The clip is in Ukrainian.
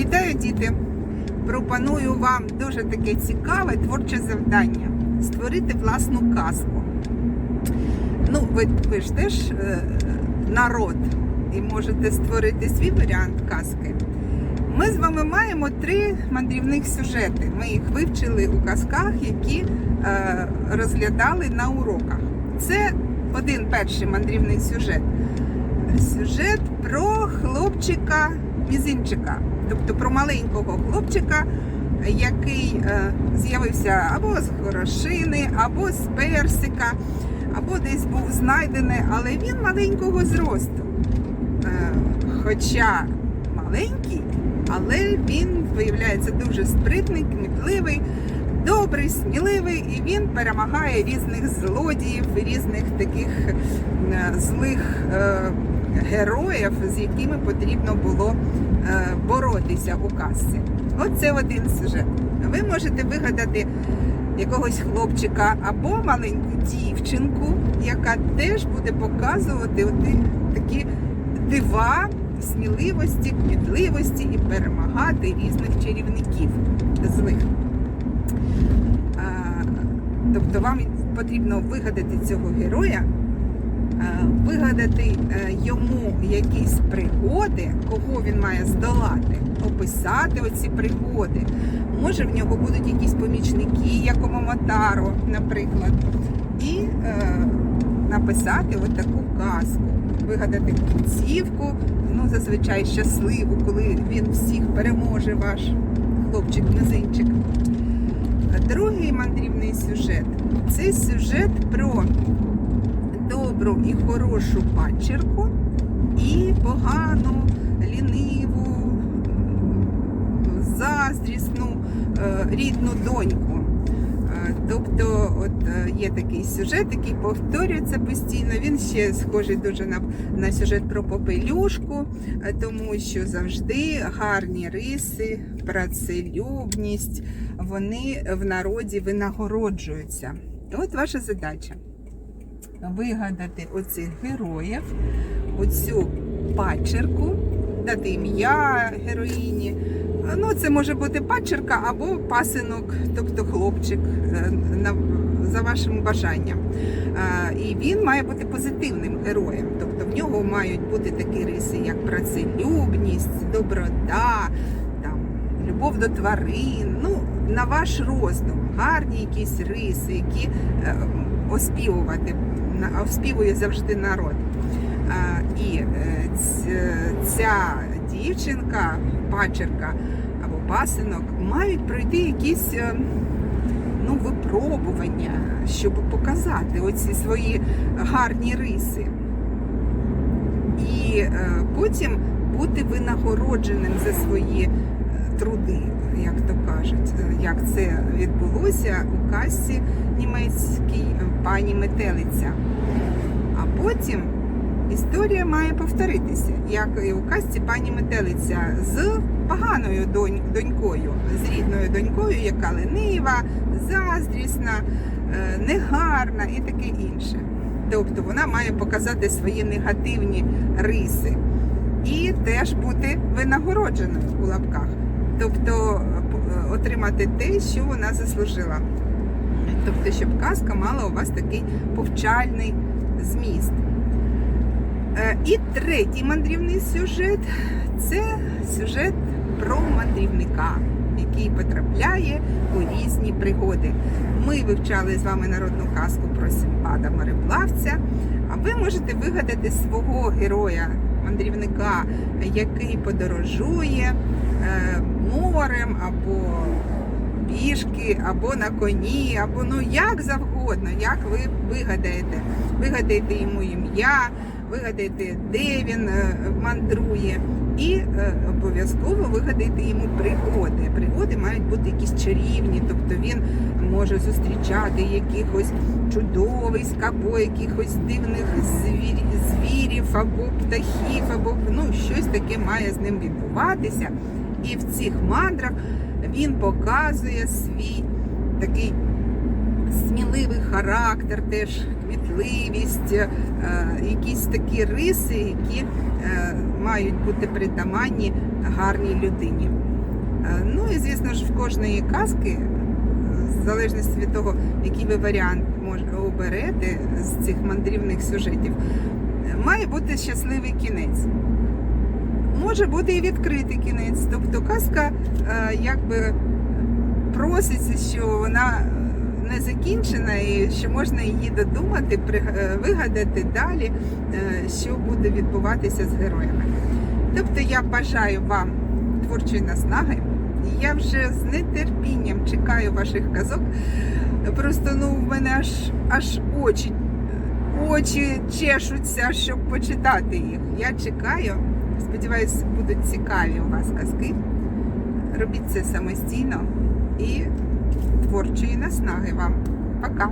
Вітаю, діти! Пропоную вам дуже таке цікаве творче завдання створити власну казку. Ну, ви, ви ж теж е, народ і можете створити свій варіант казки. Ми з вами маємо три мандрівних сюжети. Ми їх вивчили у казках, які е, розглядали на уроках. Це один перший мандрівний сюжет. Сюжет про хлопчика мізинчика, тобто про маленького хлопчика, який е, з'явився або з горошини, або з персика, або десь був знайдений, але він маленького зросту. Е, хоча маленький, але він виявляється дуже спритний, кмітливий, добрий, сміливий, і він перемагає різних злодіїв, різних таких е, злих е, героїв, з якими потрібно було е, боротися у казці. Оце один сюжет. Ви можете вигадати якогось хлопчика або маленьку дівчинку, яка теж буде показувати такі дива сміливості, кмітливості і перемагати різних чарівників злих. Тобто вам потрібно вигадати цього героя, вигадати е, йому якісь пригоди, кого він має здолати, описати оці пригоди. Може, в нього будуть якісь помічники, як у Момотаро, наприклад, і е, написати от таку казку, вигадати кінцівку, ну зазвичай щасливу, коли він всіх переможе, ваш хлопчик-мизинчик. Другий мандрівний сюжет це сюжет про добру і хорошу пачерку і погану, ліниву, заздрісну е, рідну доньку. Тобто, от е, є такий сюжет, який повторюється постійно. Він ще схожий дуже на, на сюжет про попелюшку, е, тому що завжди гарні риси, працелюбність, вони в народі винагороджуються. От ваша задача вигадати оцих героїв, оцю падчерку, дати ім'я героїні. Ну, це може бути падчерка або пасинок, тобто хлопчик, е, за вашим бажанням. Е, І він має бути позитивним героєм. Тобто в нього мають бути такі риси, як працелюбність, доброта, там, любов до тварин. Ну, на ваш роздум, гарні якісь риси, які е, оспівувати, оспівує завжди народ. І ця дівчинка, пачерка або пасинок мають пройти якісь е, ну, випробування, щоб показати оці свої гарні риси. І е, потім бути винагородженим за свої е, труди, як то кажуть, як це відбулося у касі німецькій пані Метелиця. А потім історія має повторитися, як і у казці пані Метелиця з поганою донь- донькою, з рідною донькою, яка ленива, заздрісна, е, негарна і таке інше. Тобто вона має показати свої негативні риси і теж бути винагородженою у лапках. Тобто е, отримати те, що вона заслужила. Тобто, щоб казка мала у вас такий повчальний зміст. Е, І третій мандрівний сюжет це сюжет про мандрівника, який потрапляє у різні пригоди. Ми вивчали з вами народну казку про Симпада мореплавця, а ви можете вигадати свого героя, мандрівника, який подорожує е, морем або пішки, або на коні, або ну як завгодно, як ви вигадаєте. Вигадаєте йому ім'я, вигадаєте, де він е, мандрує, і е, обов'язково вигадайте йому пригоди. Пригоди мають бути якісь чарівні, тобто він може зустрічати якихось чудовиськ, або якихось дивних звір, звірів, або птахів, або ну щось таке має з ним відбуватися. І в цих мандрах він показує свій такий сміливий характер, теж кмітливість, е, якісь такі риси, які е, мають бути притаманні гарній людині. Е, Ну і звісно ж, в кожної казки, в залежності від того, який ви варіант оберете з цих мандрівних сюжетів, має бути щасливий кінець. Може бути і відкритий кінець. Тобто казка якби проситься, що вона закінчена і що можна її додумати, е, вигадати далі, е, що буде відбуватися з героями. Тобто я бажаю вам творчої наснаги. Я вже з нетерпінням чекаю ваших казок. Просто ну в мене аж аж очі, очі чешуться, щоб почитати їх. Я чекаю. Сподіваюсь, будуть цікаві у вас казки. Робіть це самостійно і творчої наснаги вам. Пока!